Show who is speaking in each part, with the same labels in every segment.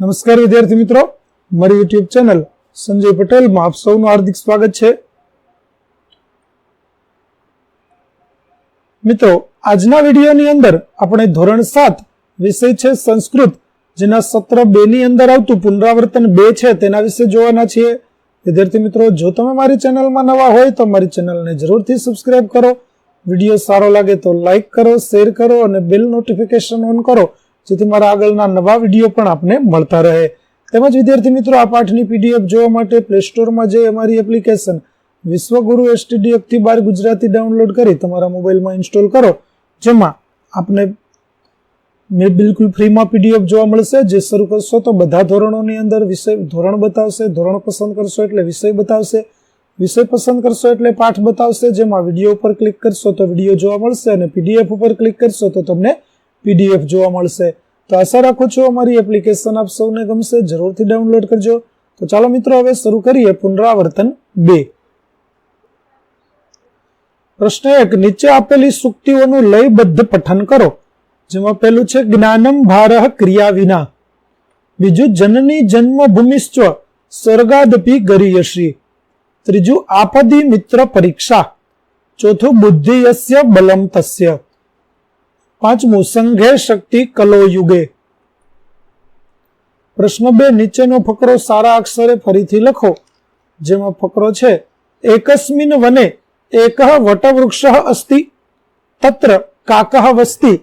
Speaker 1: નમસ્કાર વિદ્યાર્થી મિત્રો. મારી યુટ્યુબ ચેનલ સંજય પટેલમાં આપ સૌનું હાર્દિક સ્વાગત છે. મિત્રો, આજના વિડીયોની અંદર આપણે ધોરણ સાત વિષય છે સંસ્કૃત, જેના સત્ર બે ની અંદર આવતું પુનરાવર્તન બે છે તેના વિશે જોવાના છીએ. વિદ્યાર્થી મિત્રો, જો તમે મારી ચેનલમાં નવા હોય તો મારી ચેનલને જરૂરથી સબસ્ક્રાઇબ કરો. વીડિયો સારો લાગે તો લાઈક કરો શેર કરો અને બેલ નોટિફિકેશન ઓન કરો. જેથી મારા આગળના નવા વીડિયો પણ આપને મળતા રહે. તેમજ વિદ્યાર્થી મિત્રો, આ પાઠની પીડીએફ જોવા માટે પ્લે સ્ટોરમાં જઈ અમારી એપ્લિકેશન વિશ્વગુરુ એસટીડીએફથી બાર ગુજરાતી ડાઉનલોડ કરી તમારા મોબાઈલમાં ઇન્સ્ટોલ કરો, જેમાં આપને મેં બિલકુલ ફ્રીમાં પીડીએફ જોવા મળશે, જે શરૂ કરશો તો બધા ધોરણોની અંદર વિષય, ધોરણ બતાવશે, ધોરણ પસંદ કરશો એટલે વિષય બતાવશે, વિષય પસંદ કરશો એટલે પાઠ બતાવશે, જેમાં વીડિયો ઉપર ક્લિક કરશો તો વીડિયો જોવા મળશે અને પીડીએફ ઉપર ક્લિક કરશો તો તમને પીડીએફ જોવા મળશે. તો આશા રાખું છું અમારી એપ્લિકેશન આપ સૌને ગમશે. જરૂરથી ડાઉનલોડ કરજો. તો ચાલો મિત્રો, હવે શરૂ કરીએ પુનરાવર્તન બે. પ્રશ્ન એક, નીચે આપેલી સુક્તિઓનું લયબદ્ધ પઠન કરો. જેમાં પહેલું છે, જ્ઞાનમ ભારહ ક્રિયા વિના. બીજું, જનની જન્મભૂમિશ્ચ સ્વર્ગાદપી ગરીયશ્રી. ત્રીજું, આપદી મિત્ર પરીક્ષા. ચોથું બુદ્ધિ યસ્ય બલમ તસ્ય. પાંચમું, સંઘે શક્તિ કલો યુગે પ્રશ્ન બે, નીચેનો ફકરો સારા અક્ષરે ફરીથી લખો. જેમાં ફકરો છે, એકસ્મિન વને એક વટવૃક્ષ અસ્તિ, તત્ર કાકઃ વસ્તી,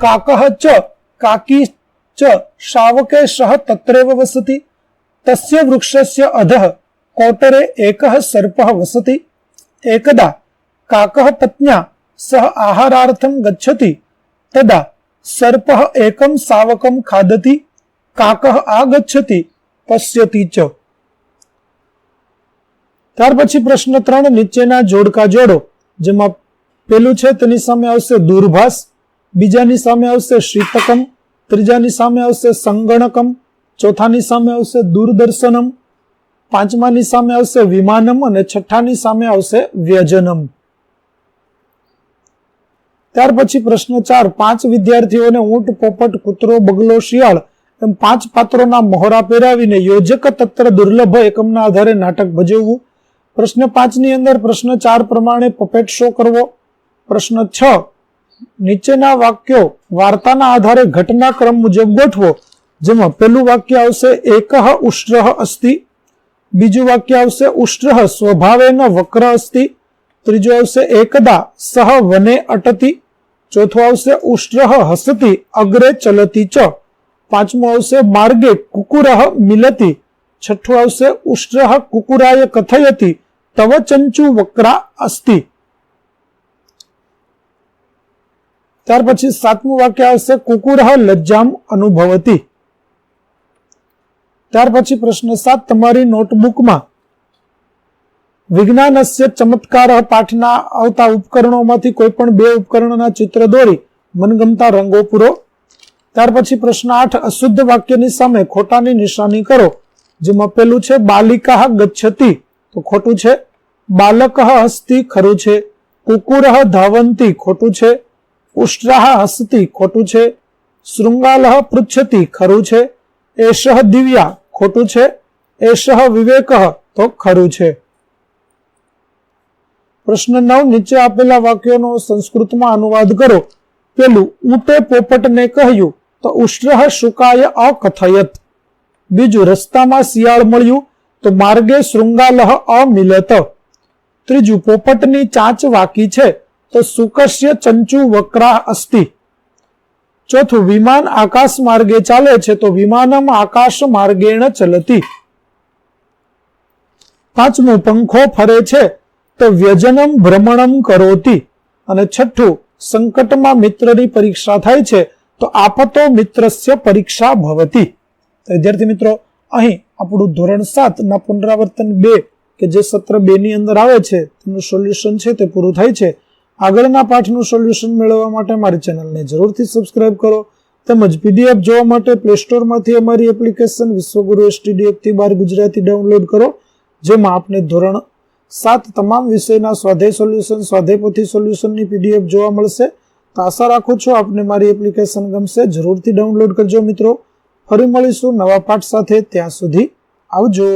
Speaker 1: કાકઃ ચ કાકી ચ શાવકે સહ તત્રેવ વસતી, તસ્ય વૃક્ષસ્ય અધઃ કોટરે એકઃ સર્પઃ વસતી, એકદા કાકઃ પત્ન્યા સહ આહારાર્થમ ગચ્છતિ તદા સર્પઃ એકમ સાવકમ ખાદતિ કાકઃ આગચ્છતિ પશ્યતિ ચ ત્યાર પછી પ્રશ્ન ત્રણ, નીચેના જોડકા જોડો, જેમાં પેલું છે, તેની સામે આવશે દૂરભાષ, બીજાની સામે આવશે શીતકમ ત્રીજાની સામે આવશે સંગણકમ, ચોથાની સામે આવશે દૂરદર્શનમ, પાંચમાની સામે આવશે વિમાનમ અને છઠ્ઠાની સામે આવશે વ્યજનમ. ત્યાર પછી પ્રશ્ન ચાર, પાંચ વિદ્યાર્થીઓને ઊંટ, પોપટ, કૂતરો, બગલો, શિયાળ એમ પાંચ પાત્રોના મોહરા પહેરાવીને યોજક તત્ર દુર્લભ એકમના આધારે નાટક ભજવવું. પ્રશ્ન પાંચની અંદર પ્રશ્ન ચાર પ્રમાણે પપેટ શો કરવો. પ્રશ્ન છ, નીચેના વાક્યો વાર્તાના આધારે ઘટનાક્રમ મુજબ ગોઠવો, જેમાં પેલું વાક્ય આવશે એકહ ઉષ્ટ્રહ અસ્તિ બીજું વાક્ય આવશે ઉષ્ટ્રહ સ્વભાવેન વક્ર અસ્તિ ત્રીજું આવશે, એકદા સહ વને અટતી ચોથું આવશે ઉષ્ટ્રહ હસતી અગ્રે ચલતી ચ. પાંચમું આવશે માર્ગે કુકુરહ મિલતી. છઠ્ઠું આવશે ઉષ્ટ્રહ કુકુરાય કથયતી. તવ ચંચુ વક્રા અસ્તિ. ત્યાર પછી સાતમું વાક્ય આવશે કુકુરહ લજ્જામ અનુભવતી. ત્યાર પછી પ્રશ્ન સાત, તમારી નોટબુકમાં વિજ્ઞાનસ્ય ચમત્કાર પાઠના આવતા ઉપકરણોમાંથી કોઈ પણ બે ઉપકરણના ચિત્ર દોરી મનગમતા રંગો પૂરો. ત્યાર પછી પ્રશ્ન આઠ, અશુદ્ધ વાક્યની સામે ખોટાની નિશાની કરો, જેમાં પેલું છે, બાલિકા ગચ્છતી. તો ખોટું છે, બાલક હસ્તી ખરું છે, કુકુર ધાવંતી ખોટું છે ઉષ્ટ્રાહ હસતી ખોટું છે શૃંગાલહ પૃચ્છતી ખરું છે એષહ દિવ્યા ખોટું છે એષહ વિવેક તો ખરું છે. પ્રશ્ન નવ નીચે આપેલા વાક્યોનો સંસ્કૃતમાં અનુવાદ કરો. પેલું, ઊંટે પોપટને કહ્યું, તો ઉષ્ટ્રહ શુકાય અકથયત. બીજું, રસ્તામાં શિયાળ મળ્યું, તો માર્ગે શૃંગાલહ અમિલત. ત્રીજું, પોપટની ચાંચ વાકી છે, તો સુકસ્ય ચંચુ વક્રા અસ્તિ. ચોથું, વિમાન આકાશ માર્ગે ચાલે છે, તો વિમાનમ આકાશ માર્ગેણ ચલતી. પાંચમું, પંખો ફરે છે તો વ્યજનમ ભ્રમણમ કરોતી. અને છઠ્ઠું, સંકટમાં મિત્રની પરીક્ષા થાય છે, તો આપતો મિત્રસ્ય પરીક્ષા ભવતી. વિદ્યાર્થી મિત્રો, અહીં આપણું ધોરણ સાત ના પુનરાવર્તન બે, કે જે સત્ર બે ની અંદર આવે છે, તેનું સોલ્યુશન છે તે પૂરું થાય છે. આગળના પાઠનું સોલ્યુશન મેળવવા માટે મારી ચેનલને જરૂરથી સબસ્ક્રાઇબ કરો. તેમજ પીડીએફ જોવા માટે પ્લે સ્ટોરમાંથી અમારી એપ્લિકેશન વિશ્વગુરુ એસટીડીએફથી બાર ગુજરાતી ડાઉનલોડ કરો, જેમાં આપને ધોરણ સાત તમામ વિષયના સ્વાધ્યાય સોલ્યુશન સ્વાધ્યાય પોથી સોલ્યુશનની પીડીએફ જોવા મળશે. તો આશા રાખું છું આપને મારી એપ્લિકેશન ગમશે. જરૂરથી ડાઉનલોડ કરજો મિત્રો. ફરી મળીશું નવા પાઠ સાથે. ત્યાં સુધી આવજો.